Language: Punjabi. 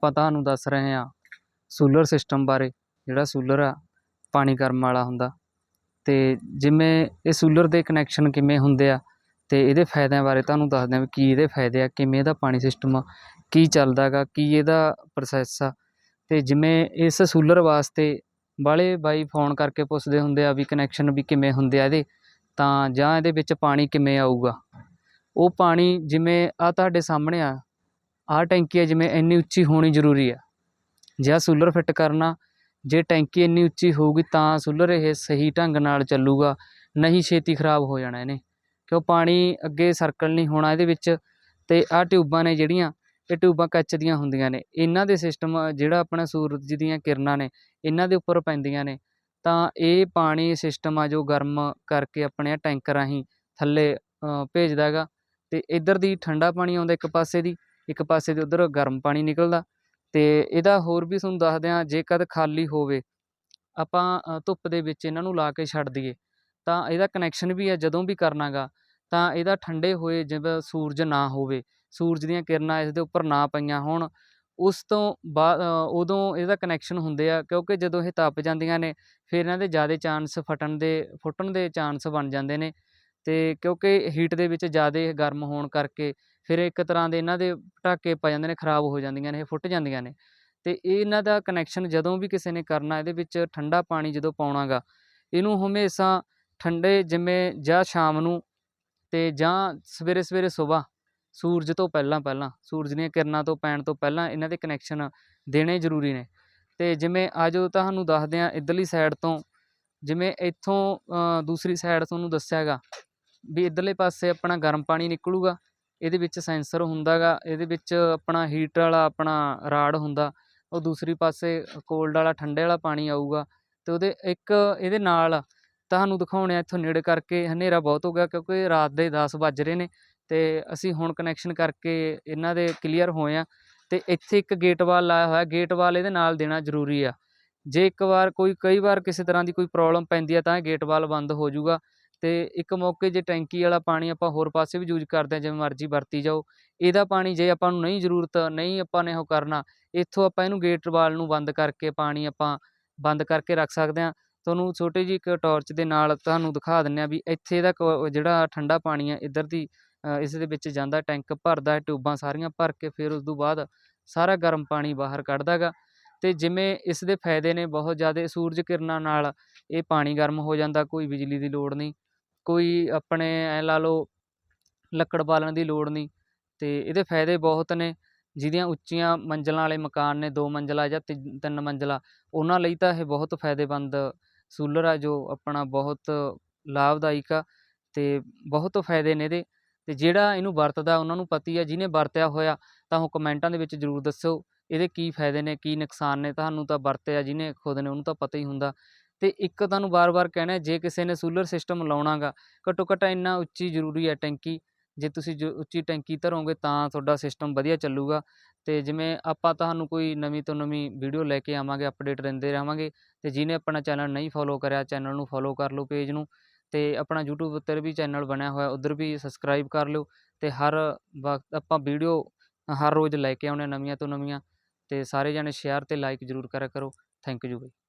ਆਪਾਂ ਤੁਹਾਨੂੰ ਦੱਸ ਰਹੇ ਹਾਂ ਸੂਲਰ ਸਿਸਟਮ ਬਾਰੇ, ਜਿਹੜਾ ਸੂਲਰ ਆ, ਪਾਣੀ ਗਰਮ ਵਾਲਾ ਹੁੰਦਾ। ਤੇ ਜਿਵੇਂ ਇਹ ਸੂਲਰ ਦੇ ਕਨੈਕਸ਼ਨ ਕਿਵੇਂ ਹੁੰਦੇ ਆ, ਤੇ ਇਹਦੇ ਫਾਇਦਿਆਂ ਬਾਰੇ ਤੁਹਾਨੂੰ ਦੱਸਦੇ ਹਾਂ ਵੀ ਕੀ ਇਹਦੇ ਫਾਇਦੇ ਆ, ਕਿਵੇਂ ਇਹਦਾ ਪਾਣੀ ਸਿਸਟਮ ਕੀ ਚੱਲਦਾ ਗਾ ਕੀ ਇਹਦਾ ਪ੍ਰੋਸੈਸ ਆ। ਤੇ ਜਿਵੇਂ ਇਸ ਸੂਲਰ ਵਾਸਤੇ ਬਾਹਲੇ ਬਾਈ ਫੋਨ ਕਰਕੇ ਪੁੱਛਦੇ ਹੁੰਦੇ ਆ ਵੀ ਕਨੈਕਸ਼ਨ ਵੀ ਕਿਵੇਂ ਹੁੰਦੇ ਆ ਇਹਦੇ, ਤਾਂ ਜਾਂ ਇਹਦੇ ਵਿੱਚ ਪਾਣੀ ਕਿਵੇਂ ਆਊਗਾ। ਉਹ ਪਾਣੀ ਜਿਵੇਂ ਆ ਤੁਹਾਡੇ ਸਾਹਮਣੇ ਆ ਆਹ ਟੈਂਕੀ ਹੈ ਜਿਵੇਂ ਇੰਨੀ ਉੱਚੀ ਹੋਣੀ ਜ਼ਰੂਰੀ ਆ। ਜੇ ਆਹ ਸੋਲਰ ਫਿੱਟ ਕਰਨਾ, ਜੇ ਟੈਂਕੀ ਇੰਨੀ ਉੱਚੀ ਹੋਊਗੀ ਤਾਂ ਸੋਲਰ ਇਹ ਸਹੀ ਢੰਗ ਨਾਲ ਚੱਲੂਗਾ, ਨਹੀਂ ਛੇਤੀ ਖਰਾਬ ਹੋ ਜਾਣਾ ਇਹਨੇ। ਕਿਉਂ ਪਾਣੀ ਅੱਗੇ ਸਰਕਲ ਨਹੀਂ ਹੋਣਾ ਇਹਦੇ ਵਿੱਚ ਤੇ ਆਹ ਟਿਊਬਾਂ ਨੇ ਜਿਹੜੀਆਂ, ਇਹ ਟਿਊਬਾਂ ਕੱਚ ਦੀਆਂ ਹੁੰਦੀਆਂ ਨੇ। ਇਹਨਾਂ ਦੇ ਸਿਸਟਮ ਜਿਹੜਾ ਆਪਣਾ ਸੂਰਜ ਦੀਆਂ ਕਿਰਨਾਂ ਨੇ, ਇਹਨਾਂ ਦੇ ਉੱਪਰ ਪੈਂਦੀਆਂ ਨੇ। ਤਾਂ ਇਹ ਪਾਣੀ ਸਿਸਟਮ ਆ ਜੋ ਗਰਮ ਕਰਕੇ ਆਪਣੇ ਟੈਂਕ ਰਾਹੀਂ ਥੱਲੇ ਭੇਜਦਾ ਹੈਗਾ। ਤੇ ਇੱਧਰ ਦੀ ਠੰਡਾ ਪਾਣੀ ਆਉਂਦਾ ਇੱਕ ਪਾਸੇ ਦੀ ਇੱਕ ਪਾਸੇ ਦੇ ਉਧਰ ਗਰਮ ਪਾਣੀ ਨਿਕਲਦਾ ਤੇ ਇਹਦਾ ਹੋਰ ਵੀ ਤੁਹਾਨੂੰ ਦੱਸਦੇ ਜੇ ਜੇਕਰ ਖਾਲੀ ਹੋਵੇ, ਆਪਾਂ ਧੁੱਪ ਦੇ ਵਿੱਚ ਇਹਨਾਂ ਨੂੰ ਲਾ ਕੇ ਛੱਡ ਦਈਏ, ਤਾਂ ਇਹਦਾ ਕਨੈਕਸ਼ਨ ਵੀ ਹੈ ਜਦੋਂ ਵੀ ਕਰਨਾਗਾ, ਤਾਂ ਇਹਦਾ ਠੰਡੇ ਹੋਏ ਜਿਵੇਂ ਸੂਰਜ ਨਾ ਹੋਵੇ, ਸੂਰਜ ਦੀਆਂ ਕਿਰਨਾਂ ਇਸ ਦੇ ਉੱਪਰ ਨਾ ਪਈਆਂ ਹੋਣ, ਉਸ ਤੋਂ ਬਾਅਦ ਉਦੋਂ ਇਹਦਾ ਕਨੈਕਸ਼ਨ ਹੁੰਦੇ ਆ, ਕਿਉਂਕਿ ਜਦੋਂ ਇਹ ਤਪ ਜਾਂਦੀਆਂ ਨੇ, ਫਿਰ ਇਹਨਾਂ ਦੇ ਜ਼ਿਆਦਾ ਚਾਂਸ ਫਟਣ ਦੇ, ਫੁੱਟਣ ਦੇ ਚਾਂਸ ਬਣ ਜਾਂਦੇ ਨੇ ਅਤੇ ਕਿਉਂਕਿ ਹੀਟ ਦੇ ਵਿੱਚ ਜ਼ਿਆਦਾ ਗਰਮ ਹੋਣ ਕਰਕੇ ਫਿਰ ਇੱਕ ਤਰ੍ਹਾਂ ਦੇ ਇਹਨਾਂ ਦੇ ਪਟਾਕੇ ਪੈ ਜਾਂਦੇ ਨੇ, ਖਰਾਬ ਹੋ ਜਾਂਦੀਆਂ ਨੇ, ਇਹ ਫੁੱਟ ਜਾਂਦੀਆਂ ਨੇ। ਅਤੇ ਇਹਨਾਂ ਦਾ ਕਨੈਕਸ਼ਨ ਜਦੋਂ ਵੀ ਕਿਸੇ ਨੇ ਕਰਨਾ, ਇਹਦੇ ਵਿੱਚ ਠੰਡਾ ਪਾਣੀ ਜਦੋਂ ਪਾਉਣਾ ਗਾ ਇਹਨੂੰ ਹਮੇਸ਼ਾ ਠੰਡੇ ਜਿਵੇਂ ਜਾਂ ਸ਼ਾਮ ਨੂੰ ਅਤੇ ਜਾਂ ਸਵੇਰੇ ਸਵੇਰੇ ਸੁਬਾਹ, ਸੂਰਜ ਤੋਂ ਪਹਿਲਾਂ ਪਹਿਲਾਂ, ਸੂਰਜ ਦੀਆਂ ਕਿਰਨਾਂ ਤੋਂ ਪੈਣ ਤੋਂ ਪਹਿਲਾਂ ਇਹਨਾਂ ਦੇ ਕਨੈਕਸ਼ਨ ਦੇਣੇ ਜ਼ਰੂਰੀ ਨੇ। ਅਤੇ ਜਿਵੇਂ ਆਜੋ ਤੁਹਾਨੂੰ ਦੱਸਦੇ ਹਾਂ, ਇੱਧਰਲੀ ਸਾਈਡ ਤੋਂ ਜਿਵੇਂ ਇੱਥੋਂ ਦੂਸਰੀ ਸਾਈਡ ਤੁਹਾਨੂੰ ਦੱਸਿਆ ਗਾ ਵੀ ਇੱਧਰਲੇ ਪਾਸੇ ਆਪਣਾ ਗਰਮ ਪਾਣੀ ਨਿਕਲੂਗਾ, ਇਹਦੇ ਵਿੱਚ ਸੈਂਸਰ ਹੁੰਦਾ ਗਾ ਇਹਦੇ ਵਿੱਚ ਆਪਣਾ ਹੀਟਰ ਵਾਲਾ ਆਪਣਾ ਰਾਡ ਹੁੰਦਾ, ਉਹ ਦੂਸਰੀ ਪਾਸੇ ਕੋਲਡ ਵਾਲਾ, ਠੰਡੇ ਵਾਲਾ ਪਾਣੀ ਆਊਗਾ ਅਤੇ ਉਹਦੇ ਇੱਕ ਇਹਦੇ ਨਾਲ ਤੁਹਾਨੂੰ ਦਿਖਾਉਣੇ ਆ ਇੱਥੋਂ ਨੇੜੇ ਕਰਕੇ ਹਨੇਰਾ ਬਹੁਤ ਹੋ ਗਿਆ ਕਿਉਂਕਿ ਰਾਤ ਦੇ ਦਸ ਵੱਜ ਰਹੇ ਨੇ ਅਤੇ ਅਸੀਂ ਹੁਣ ਕਨੈਕਸ਼ਨ ਕਰਕੇ ਇਹਨਾਂ ਦੇ ਕਲੀਅਰ ਹੋਏ ਹਾਂ ਅਤੇ ਇੱਥੇ ਇੱਕ ਗੇਟ ਵਾਲ ਲਾਇਆ ਹੋਇਆ ਗੇਟ ਵਾਲ ਇਹਦੇ ਨਾਲ ਦੇਣਾ ਜ਼ਰੂਰੀ ਆ, ਜੇ ਇੱਕ ਵਾਰ ਕੋਈ, ਕਈ ਵਾਰ ਕਿਸੇ ਤਰ੍ਹਾਂ ਦੀ ਕੋਈ ਪ੍ਰੋਬਲਮ ਪੈਂਦੀ ਆ ਤਾਂ ਇਹ ਗੇਟ ਵਾਲ ਬੰਦ ਹੋ ਜਾਊਗਾ ਤੇ ਇੱਕ ਮੌਕੇ ਜੇ ਟੈਂਕੀ ਵਾਲਾ ਪਾਣੀ ਆਪਾਂ ਹੋਰ ਪਾਸੇ ਵੀ ਯੂਜ਼ ਕਰਦੇ ਹਾਂ, ਜਿਵੇਂ ਮਰਜ਼ੀ ਵਰਤੀ ਜਾਓ, ਇਹਦਾ ਪਾਣੀ ਜੇ ਆਪਾਂ ਨੂੰ ਨਹੀਂ ਜ਼ਰੂਰਤ, ਨਹੀਂ ਆਪਾਂ ਨੇ ਉਹ ਕਰਨਾ, ਇੱਥੋਂ ਆਪਾਂ ਇਹਨੂੰ ਗੇਟ ਵਾਲ ਨੂੰ ਬੰਦ ਕਰਕੇ ਪਾਣੀ ਆਪਾਂ ਬੰਦ ਕਰਕੇ ਰੱਖ ਸਕਦੇ ਹਾਂ। ਤੁਹਾਨੂੰ ਛੋਟੀ ਜਿਹੀ ਇੱਕ ਟਾਰਚ ਦੇ ਨਾਲ ਤੁਹਾਨੂੰ ਦਿਖਾ ਦਿੰਨੇ ਆ ਵੀ ਇੱਥੇ ਦਾ ਕ- ਜਿਹੜਾ ਠੰਡਾ ਪਾਣੀ ਆ, ਇੱਧਰ ਦੀ ਇਸ ਦੇ ਵਿੱਚ ਜਾਂਦਾ, ਟੈਂਕ ਭਰਦਾ ਹੈ ਟਿਊਬਾਂ ਸਾਰੀਆਂ ਭਰ ਕੇ ਫਿਰ ਉਸ ਤੋਂ ਬਾਅਦ ਸਾਰਾ ਗਰਮ ਪਾਣੀ ਬਾਹਰ ਕੱਢਦਾ ਗਾ। ਤੇ ਜਿਵੇਂ ਇਸ ਦੇ ਫਾਇਦੇ ਨੇ, ਬਹੁਤ ਜ਼ਿਆਦਾ ਸੂਰਜ ਕਿਰਨਾਂ ਨਾਲ ਇਹ ਪਾਣੀ ਗਰਮ ਹੋ ਜਾਂਦਾ, ਕੋਈ ਬਿਜਲੀ ਦੀ ਲੋੜ ਨਹੀਂ। ਕੋਈ ਆਪਣੇ ਐਂ ਲਾ ਲਓ ਲੱਕੜ ਬਾਲਣ ਦੀ ਲੋੜ ਨਹੀਂ ਅਤੇ ਇਹਦੇ ਫਾਇਦੇ ਬਹੁਤ ਨੇ, ਜਿਹਦੀਆਂ ਉੱਚੀਆਂ ਮੰਜ਼ਿਲਾਂ ਵਾਲੇ ਮਕਾਨ ਨੇ, ਦੋ ਮੰਜ਼ਲਾ ਜਾਂ ਤਿੰਨ ਤਿੰਨ ਮੰਜ਼ਲਾ, ਉਹਨਾਂ ਲਈ ਤਾਂ ਇਹ ਬਹੁਤ ਫਾਇਦੇਮੰਦ ਸੂਲਰ ਆ, ਜੋ ਆਪਣਾ ਬਹੁਤ ਲਾਭਦਾਇਕ ਆ ਅਤੇ ਬਹੁਤ ਫਾਇਦੇ ਨੇ ਇਹਦੇ ਅਤੇ ਜਿਹੜਾ ਇਹਨੂੰ ਵਰਤਦਾ, ਉਹਨਾਂ ਨੂੰ ਪਤੀ ਆ, ਜਿਹਨੇ ਵਰਤਿਆ ਹੋਇਆ ਤਾਂ ਉਹ ਕਮੈਂਟਾਂ ਦੇ ਵਿੱਚ ਜ਼ਰੂਰ ਦੱਸੋ ਇਹਦੇ ਕੀ ਫਾਇਦੇ ਨੇ, ਕੀ ਨੁਕਸਾਨ ਨੇ, ਤੁਹਾਨੂੰ ਤਾਂ ਵਰਤਿਆ ਜਿਹਨੇ ਖੁਦ ਨੇ, ਉਹਨੂੰ ਤਾਂ ਪਤਾ ਹੀ ਹੁੰਦਾ ਤੇ ਇੱਕ ਤੁਹਾਨੂੰ ਵਾਰ-ਵਾਰ ਕਹਿਣਾ ਜੇ ਕਿਸੇ ਨੇ ਸੋਲਰ ਸਿਸਟਮ ਲਾਉਣਾਗਾ ਘੱਟੋ ਘੱਟ ਇੰਨਾ ਉੱਚੀ ਜ਼ਰੂਰੀ ਹੈ ਟੈਂਕੀ, ਜੇ ਤੁਸੀਂ ਜੋ ਉੱਚੀ ਟੈਂਕੀ ਧਰੋਗੇ ਤਾਂ ਤੁਹਾਡਾ ਸਿਸਟਮ ਵਧੀਆ ਚੱਲੂਗਾ ਤੇ ਜਿਵੇਂ ਆਪਾਂ ਤੁਹਾਨੂੰ ਕੋਈ ਨਵੀਂ ਤੋਂ ਨਵੀਂ ਵੀਡੀਓ ਲੈ ਕੇ ਆਵਾਂਗੇ ਅਪਡੇਟ ਦਿੰਦੇ ਰਹਾਂਗੇ ਤੇ ਜਿਹਨੇ ਆਪਣਾ ਚੈਨਲ ਨਹੀਂ ਫੋਲੋ ਕਰਿਆ ਚੈਨਲ ਨੂੰ ਫੋਲੋ ਕਰ ਲਓ ਪੇਜ ਨੂੰ ਤੇ ਆਪਣਾ YouTube ਉੱਤੇ ਵੀ ਚੈਨਲ ਬਣਿਆ ਹੋਇਆ, ਉਧਰ ਵੀ ਸਬਸਕ੍ਰਾਈਬ ਕਰ ਲਿਓ ਤੇ ਹਰ ਵਕਤ ਆਪਾਂ ਵੀਡੀਓ ਹਰ ਰੋਜ਼ ਲੈ ਕੇ ਆਉਣੇ ਨਵੀਆਂ ਤੋਂ ਨਵੀਆਂ ਤੇ ਸਾਰੇ ਜਣੇ ਸ਼ੇਅਰ ਤੇ ਲਾਈਕ ਜ਼ਰੂਰ ਕਰਿਆ ਕਰੋ। Thank you bye.